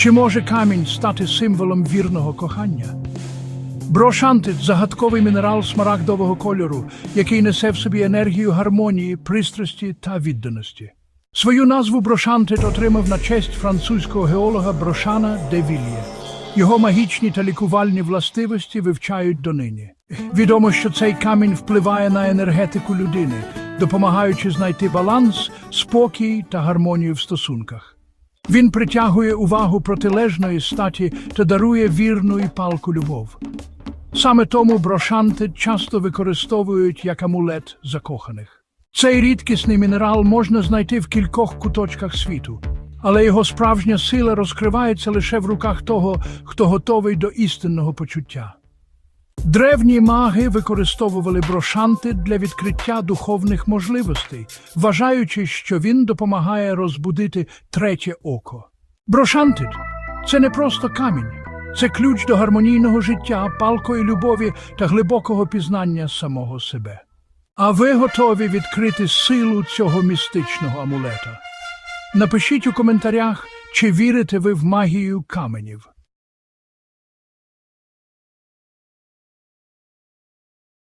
Чи може камінь стати символом вірного кохання? Брошантит загадковий мінерал смарагдового кольору, який несе в собі енергію гармонії, пристрасті та відданості. Свою назву брошантит отримав на честь французького геолога Брошана де Вільє. Його магічні та лікувальні властивості вивчають донині. Відомо, що цей камінь впливає на енергетику людини, допомагаючи знайти баланс, спокій та гармонію в стосунках. Він притягує увагу протилежної статі та дарує вірну і палку любов. Саме тому брошанти часто використовують як амулет закоханих. Цей рідкісний мінерал можна знайти в кількох куточках світу, але його справжня сила розкривається лише в руках того, хто готовий до істинного почуття. Древні маги використовували брошанти для відкриття духовних можливостей, вважаючи, що він допомагає розбудити третє око. Брошантит це не просто камінь, це ключ до гармонійного життя, палкої любові та глибокого пізнання самого себе. А ви готові відкрити силу цього містичного амулета? Напишіть у коментарях, чи вірите ви в магію каменів.